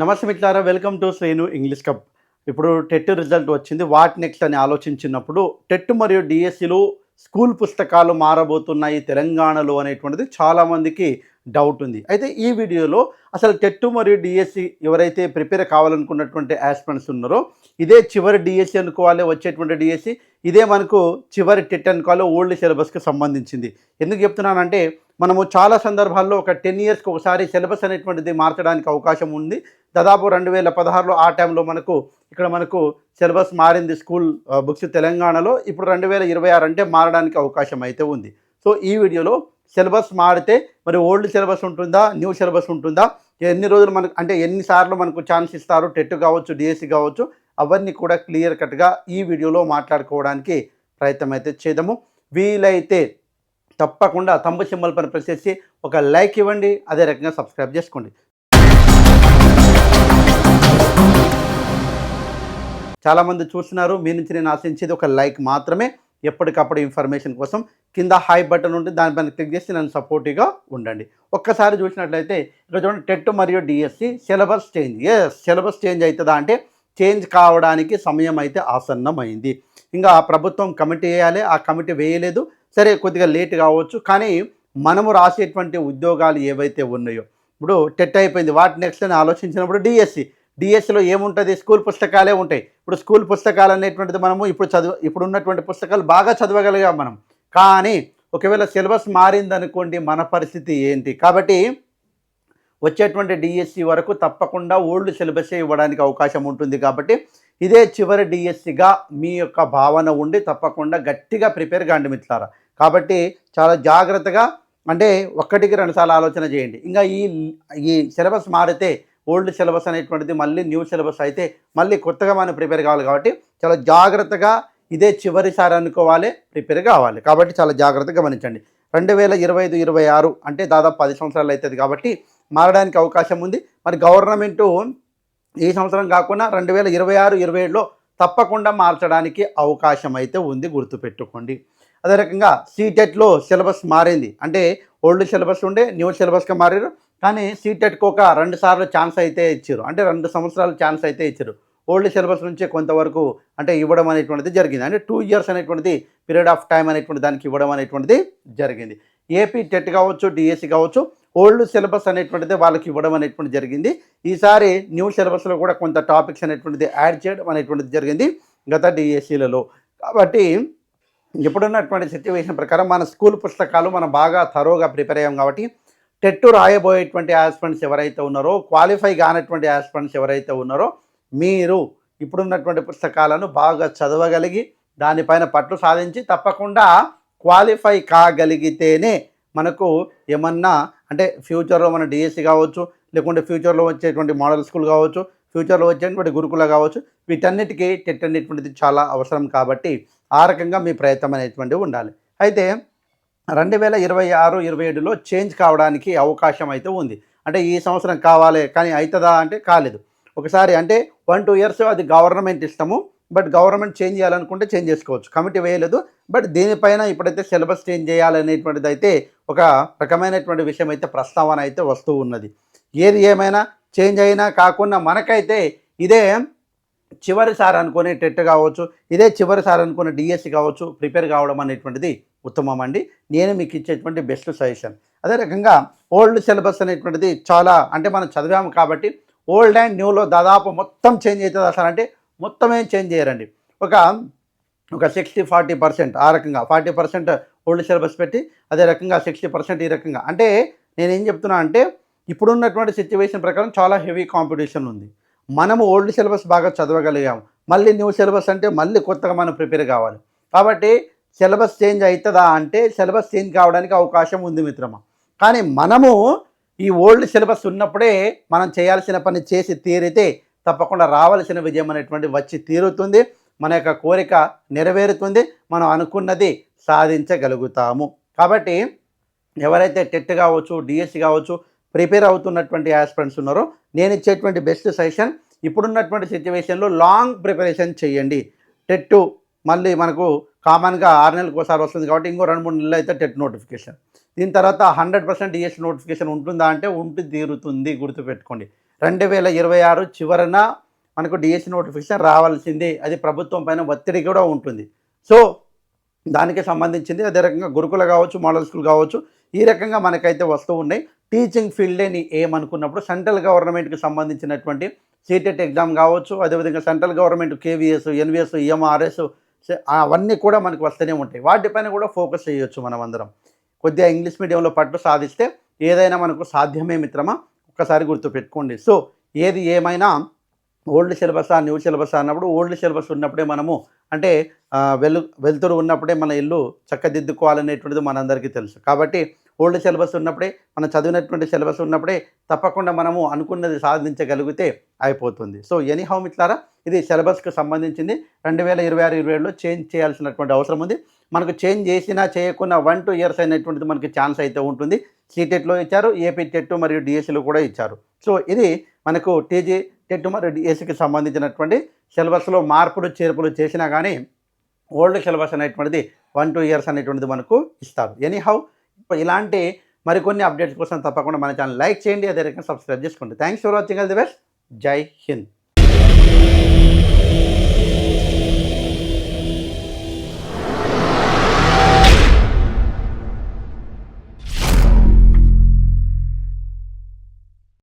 నమస్తే మిట్లారా welcome to Sreenu English cup ఇప్పుడు TET result వచ్చింది. వాట్ నెక్స్ట్ అని ఆలోచించినప్పుడు టెట్ మరియు డిఎస్సిలో స్కూల్ పుస్తకాలు మారబోతున్నాయి తెలంగాణలో అనేటువంటిది చాలామందికి డౌట్ ఉంది. అయితే ఈ వీడియోలో అసలు టెట్ మరియు డిఎస్సి ఎవరైతే ప్రిపేర్ కావాలనుకున్నటువంటి ఆస్పిరెంట్స్ ఉన్నారో ఇదే చివరి డిఎస్సి అనుకోవాలి వచ్చేటువంటి డిఎస్సి ఇదే మనకు చివరి టెట్ అనుకోవాలి ఓల్డ్ సిలబస్కి సంబంధించింది. ఎందుకు చెప్తున్నానంటే మనము చాలా సందర్భాల్లో ఒక టెన్ ఇయర్స్కి ఒకసారి సిలబస్ అనేటువంటిది మార్చడానికి అవకాశం ఉంది. దాదాపు రెండు వేల పదహారులో ఆ టైంలో మనకు ఇక్కడ మనకు సిలబస్ మారింది స్కూల్ బుక్స్ తెలంగాణలో. ఇప్పుడు రెండు వేల ఇరవై ఆరు అంటే మారడానికి అవకాశం అయితే ఉంది. సో ఈ వీడియోలో సిలబస్ మారితే మరి ఓల్డ్ సిలబస్ ఉంటుందా న్యూ సిలబస్ ఉంటుందా ఎన్ని రోజులు మనకు అంటే ఎన్నిసార్లు మనకు ఛాన్స్ ఇస్తారు టెట్ కావచ్చు డిఎస్సి కావచ్చు అవన్నీ కూడా క్లియర్ కట్గా ఈ వీడియోలో మాట్లాడుకోవడానికి ప్రయత్నం అయితే చేద్దాము. వీలైతే తప్పకుండా తంబు సింబల్ పని ప్రెస్ చేసి ఒక లైక్ ఇవ్వండి అదే రకంగా సబ్స్క్రైబ్ చేసుకోండి. చాలామంది చూస్తున్నారు. మీ నుంచి నేను ఆశించేది ఒక లైక్ మాత్రమే. ఎప్పటికప్పుడు ఇన్ఫర్మేషన్ కోసం కింద హై బటన్ ఉంటే దానిపైన క్లిక్ చేసి నన్ను సపోర్టివ్గా ఉండండి. ఒక్కసారి చూసినట్లయితే ఇక్కడ చూడండి టెట్ మరియు డిఎస్సి సిలబస్ చేంజ్. ఏ సిలబస్ చేంజ్ అవుతుందా అంటే చేంజ్ కావడానికి సమయం అయితే ఆసన్నమైంది. ఇంకా ప్రభుత్వం కమిటీ వేయాలి ఆ కమిటీ వేయలేదు. సరే కొద్దిగా లేట్ కావచ్చు. కానీ మనము రాసేటువంటి ఉద్యోగాలు ఏవైతే ఉన్నాయో ఇప్పుడు టెట్ అయిపోయింది. వాటి నెక్స్ట్ అని ఆలోచించినప్పుడు డిఎస్సి. డిఎస్సిలో ఏముంటుంది? స్కూల్ పుస్తకాలే ఉంటాయి. ఇప్పుడు స్కూల్ పుస్తకాలు అనేటువంటిది మనము ఇప్పుడు చదువు ఇప్పుడు ఉన్నటువంటి పుస్తకాలు బాగా చదవగలిగాం మనం. కానీ ఒకవేళ సిలబస్ మారిందనుకోండి మన పరిస్థితి ఏంటి? కాబట్టి వచ్చేటువంటి డిఎస్సి వరకు తప్పకుండా ఓల్డ్ సిలబసే ఇవ్వడానికి అవకాశం ఉంటుంది కాబట్టి ఇదే చివరి డిఎస్సిగా మీ యొక్క భావన ఉండి తప్పకుండా గట్టిగా ప్రిపేర్ కాండి మిత్రులారా. కాబట్టి చాలా జాగ్రత్తగా అంటే ఒక్కటికి రెండుసార్లు ఆలోచన చేయండి. ఇంకా ఈ ఈ సిలబస్ మారితే ఓల్డ్ సిలబస్ అనేటువంటిది మళ్ళీ న్యూ సిలబస్ అయితే మళ్ళీ కొత్తగా మనం ప్రిపేర్ కావాలి కాబట్టి చాలా జాగ్రత్తగా ఇదే చివరిసారి అనుకోవాలి ప్రిపేర్ కావాలి. కాబట్టి చాలా జాగ్రత్తగా గమనించండి. రెండు వేల ఇరవై ఐదు ఇరవై ఆరు అంటే దాదాపు పది సంవత్సరాలు అవుతుంది కాబట్టి మారడానికి అవకాశం ఉంది. మరి గవర్నమెంటు ఈ సంవత్సరం కాకుండా రెండు వేల ఇరవై ఆరు ఇరవై ఏడులో తప్పకుండా మార్చడానికి అవకాశం అయితే ఉంది గుర్తుపెట్టుకోండి. అదే రకంగా సీటెట్లో సిలబస్ మారింది. అంటే ఓల్డ్ సిలబస్ ఉండే న్యూ సిలబస్గా మారారు. కానీ సీటెట్కి ఒక రెండు సార్లు ఛాన్స్ అయితే ఇచ్చారు. అంటే రెండు సంవత్సరాలు ఛాన్స్ అయితే ఇచ్చారు. ఓల్డ్ సిలబస్ నుంచి కొంతవరకు అంటే ఇవ్వడం అనేటువంటిది జరిగింది. అంటే టూ ఇయర్స్ అనేటువంటిది పీరియడ్ ఆఫ్ టైం అనేటువంటి దానికి ఇవ్వడం అనేటువంటిది జరిగింది. ఏపీ టెట్ కావచ్చు డిఎస్సి కావచ్చు ఓల్డ్ సిలబస్ అనేటువంటిది వాళ్ళకి ఇవ్వడం అనేటువంటి జరిగింది. ఈసారి న్యూ సిలబస్లో కూడా కొంత టాపిక్స్ అనేటువంటిది యాడ్ చేయడం అనేటువంటిది జరిగింది గత డిఎస్సీలలో కాబట్టి ఇప్పుడున్నటువంటి సిచ్యువేషన్ ప్రకారం మన స్కూల్ పుస్తకాలు మనం బాగా తరోగా ప్రిపేర్ అయ్యాం కాబట్టి టెట్టు రాయబోయేటువంటి ఆస్పిరెంట్స్ ఎవరైతే ఉన్నారో క్వాలిఫై కానటువంటి ఆస్పిరెంట్స్ ఎవరైతే ఉన్నారో మీరు ఇప్పుడున్నటువంటి పుస్తకాలను బాగా చదవగలిగి దానిపైన పట్టు సాధించి తప్పకుండా క్వాలిఫై కాగలిగితేనే మనకు ఏమన్నా అంటే ఫ్యూచర్లో మన డిఎస్సి కావచ్చు లేకుంటే ఫ్యూచర్లో వచ్చేటువంటి మోడల్ స్కూల్ కావచ్చు ఫ్యూచర్లో వచ్చేటువంటి గురుకుల కావచ్చు వీటన్నిటికీ టెట్ అనేటువంటిది చాలా అవసరం కాబట్టి ఆ రకంగా మీ ప్రయత్నం అనేటువంటివి ఉండాలి. అయితే రెండు వేల ఇరవై ఆరు ఇరవై ఏడులో చేంజ్ కావడానికి అవకాశం అయితే ఉంది. అంటే ఈ సంవత్సరం కావాలి కానీ అవుతుందా అంటే కాలేదు. ఒకసారి అంటే వన్ టూ ఇయర్స్ అది గవర్నమెంట్ ఇష్టము బట్ గవర్నమెంట్ చేంజ్ చేయాలనుకుంటే చేంజ్ చేసుకోవచ్చు. కమిటీ వేయలేదు బట్ దీనిపైన ఇప్పుడైతే సిలబస్ చేంజ్ చేయాలనేటువంటిది అయితే ఒక రకమైనటువంటి విషయం అయితే ప్రస్తావన అయితే వస్తూ ఉన్నది. ఏది ఏమైనా చేంజ్ అయినా కాకుండా మనకైతే ఇదే చివరిసారి అనుకునే టెట్ కావచ్చు ఇదే చివరిసారి అనుకునే డిఎస్సి కావచ్చు ప్రిపేర్ కావడం అనేటువంటిది ఉత్తమం అండి. నేను మీకు ఇచ్చేటువంటి బెస్ట్ సజెషన్. అదే రకంగా ఓల్డ్ సిలబస్ అనేటువంటిది చాలా అంటే మనం చదివాము కాబట్టి ఓల్డ్ అండ్ న్యూలో దాదాపు మొత్తం చేంజ్ అవుతుంది అసలు అంటే మొత్తం ఏం చేంజ్ చేయరండి. ఒక ఒక సిక్స్టీ ఫార్టీ పర్సెంట్ ఆ రకంగా ఫార్టీ పర్సెంట్ ఓల్డ్ సిలబస్ పెట్టి అదే రకంగా సిక్స్టీ పర్సెంట్ ఈ రకంగా. అంటే నేను ఏం చెప్తున్నా అంటే ఇప్పుడున్నటువంటి సిచ్యువేషన్ ప్రకారం చాలా హెవీ కాంపిటీషన్ ఉంది. మనము ఓల్డ్ సిలబస్ బాగా చదవగలిగాము. మళ్ళీ న్యూ సిలబస్ అంటే మళ్ళీ కొత్తగా మనం ప్రిపేర్ కావాలి. కాబట్టి సిలబస్ చేంజ్ అవుతుందా అంటే సిలబస్ చేంజ్ కావడానికి అవకాశం ఉంది మిత్రమా. కానీ మనము ఈ ఓల్డ్ సిలబస్ ఉన్నప్పుడే మనం చేయాల్సిన పని చేసి తీరితే తప్పకుండా రావాల్సిన విజయం అనేటువంటి వచ్చి తీరుతుంది. మన యొక్క కోరిక నెరవేరుతుంది. మనం అనుకున్నది సాధించగలుగుతాము. కాబట్టి ఎవరైతే టెట్ కావచ్చు డిఎస్సి కావచ్చు ప్రిపేర్ అవుతున్నటువంటి ఆస్పిరెంట్స్ ఉన్నారో నేను ఇచ్చేటువంటి బెస్ట్ సజెషన్ ఇప్పుడున్నటువంటి సిచ్యువేషన్లో లాంగ్ ప్రిపరేషన్ చేయండి. టెట్ మళ్ళీ మనకు కామన్గా ఆరు నెలలకు ఒకసారి వస్తుంది కాబట్టి ఇంకో రెండు మూడు నెలలు అయితే టెట్ నోటిఫికేషన్ దీని తర్వాత హండ్రెడ్ పర్సెంట్ డిఎస్ నోటిఫికేషన్ ఉంటుందా అంటే ఉంటు తీరుతుంది గుర్తుపెట్టుకోండి. రెండు వేల ఇరవై ఆరు చివరన మనకు డిఎస్సి నోటిఫికేషన్ రావాల్సిందే. అది ప్రభుత్వం పైన ఒత్తిడి కూడా ఉంటుంది. సో దానికి సంబంధించింది అదే రకంగా గురుకుల కావచ్చు మోడల్ స్కూల్ కావచ్చు ఈ రకంగా మనకైతే వస్తూ ఉన్నాయి. టీచింగ్ ఫీల్డే నీ ఏమనుకున్నప్పుడు సెంట్రల్ గవర్నమెంట్కి సంబంధించినటువంటి సీటెట్ ఎగ్జామ్ కావచ్చు అదేవిధంగా central government KVS NVS EMRS అవన్నీ కూడా మనకు వస్తూనే ఉంటాయి. వాటిపైన కూడా ఫోకస్ చేయొచ్చు మనం అందరం కొద్దిగా ఇంగ్లీష్ మీడియంలో పట్టు సాధిస్తే ఏదైనా మనకు సాధ్యమే మిత్రమా? ఒక్కసారి గుర్తుపెట్టుకోండి. సో ఏది ఏమైనా ఓల్డ్ సిలబస్ ఆ న్యూ సిలబస్ అన్నప్పుడు ఓల్డ్ సిలబస్ ఉన్నప్పుడే మనము అంటే వెలు వెలుతురు ఉన్నప్పుడే మన ఇల్లు చక్కదిద్దుకోవాలనేటువంటిది మనందరికీ తెలుసు. కాబట్టి ఓల్డ్ సిలబస్ ఉన్నప్పుడే మనం చదివినటువంటి సిలబస్ ఉన్నప్పుడే తప్పకుండా మనము అనుకున్నది సాధించగలిగితే అయిపోతుంది. సో ఎనీహౌ మిట్లారా ఇది సిలబస్కు సంబంధించింది. రెండు వేల ఇరవై ఆరు ఇరవై ఏడులో చేంజ్ చేయాల్సినటువంటి అవసరం ఉంది. మనకు చేంజ్ చేసినా చేయకుండా వన్ టూ ఇయర్స్ అయినటువంటిది మనకి ఛాన్స్ అయితే ఉంటుంది. సీటెట్లో ఇచ్చారు ఏపీ టెట్ మరియు డిఎస్సిలో కూడా ఇచ్చారు. సో ఇది మనకు టీజీ టెట్ మరియు డిఎస్సికి సంబంధించినటువంటి సిలబస్లో మార్పులు చేర్పులు చేసినా కానీ ఓల్డ్ సిలబస్ అనేటువంటిది వన్ టూ ఇయర్స్ అనేటువంటిది మనకు ఇస్తారు. ఎనీహౌ ఇలాంటి మరికొన్ని అప్డేట్స్ కోసం తప్పకుండా మన ఛానల్ లైక్ చేయండి అదే రకంగా సబ్స్క్రైబ్ చేసుకోండి. Thanks for watching all the best జై హింద్